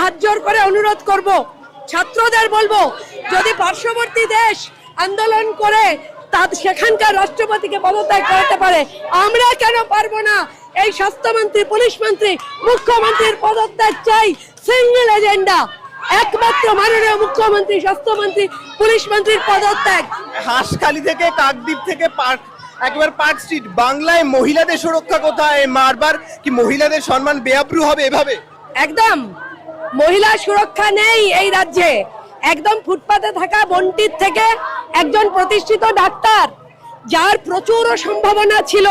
হাত জোর করে অনুরোধ করব ছাত্রদের বলব যদি পার্শ্ববর্তী দেশ আন্দোলন করে তা সেখানকার রাষ্ট্রপতিকে পদত্যাগ করাতে পারে। আমরা কেন পারব না? এই স্বাস্থ্যমন্ত্রী পুলিশ মন্ত্রী মুখ্যমন্ত্রীর পদত্যাগ চাই সিঙ্গেল এজেন্ডা একমাত্র মাননীয় মুখ্যমন্ত্রী স্বাস্থ্যমন্ত্রী পুলিশ মন্ত্রীর পদত্যাগ। হাঁসখালি থেকে কাকদ্বীপ থেকে পার্ক একবার পার্ক স্ট্রিট বাংলায় মহিলাদের সুরক্ষা কোথায়? মারবার কি মহিলাদের সম্মান বেআব্রু হবে এভাবে? একদম। মহিলা সুরক্ষা নেই এই রাজ্যে। একদম ফুটপাতে থাকা বন্টির থেকে একজন প্রতিষ্ঠিত ডাক্তার, যার প্রচুর সম্ভাবনা ছিল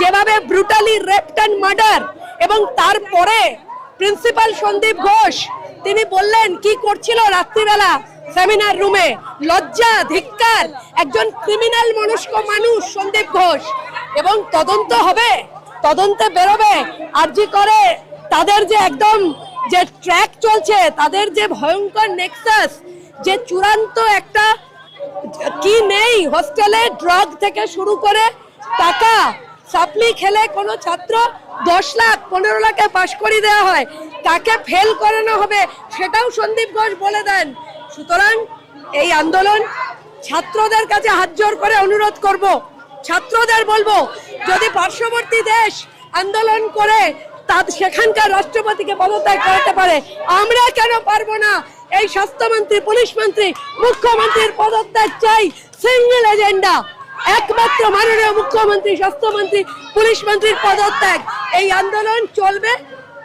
যেভাবে ব্রুটালি রেপ্ট অ্যান্ড মার্ডার এবং তারপরে প্রিন্সিপাল সন্দীপ ঘোষ, তিনি বললেন, কি করছিল রাত্রিবেলা সেমিনার রুমে লজ্জা, ধিক্কার, একজন ক্রিমিনাল মনস্ক মানুষ সন্দীপ ঘোষ। এবং তদন্ত হবে, তদন্তে বেরোবে, আরজি করে তাদের যে একদম যে ট্র্যাক চলছে, তাদের যে ভয়ঙ্কর নেক্সাস, যে চূড়ান্ত একটা কি নেই, হোস্টেলে ড্রাগ থেকে শুরু করে টাকা, সাপ্লি খেলে কোনো ছাত্র দশ লাখ, পনেরো লাখে পাশ করিয়ে দেওয়া হয়, তাকে ফেল করানো হবে, সেটাও সন্দীপ ঘোষ বলে দেন। সুতরাং এই আন্দোলন ছাত্রদের কাছে হাত জোর করে অনুরোধ করব। ছাত্রদের বলব, যদি পার্শ্ববর্তী দেশ আন্দোলন করে তা সেখানকার রাষ্ট্রপতিকে পদত্যাগ করাতে পারে। আমরা কেন পারব না? এই স্বাস্থ্যমন্ত্রী পুলিশ মন্ত্রী মুখ্যমন্ত্রীর পদত্যাগ চাই। সিঙ্গেল এজেন্ডা একমাত্র মাননীয় মুখ্যমন্ত্রী স্বাস্থ্যমন্ত্রী পুলিশ মন্ত্রীর পদত্যাগ। এই আন্দোলন চলবে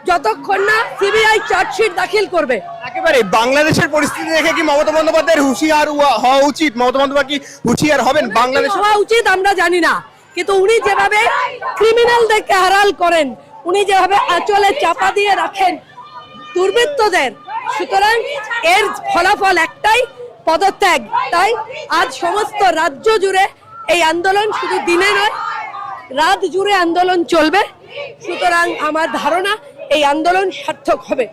যতক্ষণ না সিবিআই চার্জশিট দাখিল করবে। একেবারে বাংলাদেশের পরিস্থিতি দেখে কি মমতা বন্দ্যোপাধ্যায়ের হুঁশিয়ার হওয়া- উচিত? মমতা বন্দ্যোপাধ্যায় কি হুঁশিয়ার হবেন বাংলাদেশ হওয়া উচিত আমরা জানি না। কিন্তু উনি যেভাবে ক্রিমিনালদেরকে হারাল করেন উনি যেভাবে আঁচলে চাপা দিয়ে রাখেন দুর্বৃত্তদের, সুতরাং এর ফলাফল একটাই, পদত্যাগ। তাই আজ সমস্ত রাজ্য জুড়ে এই আন্দোলন শুধু দিনে নয়, রাত জুড়ে আন্দোলন চলবে। সুতরাং আমার ধারণা, এই আন্দোলন সার্থক হবে।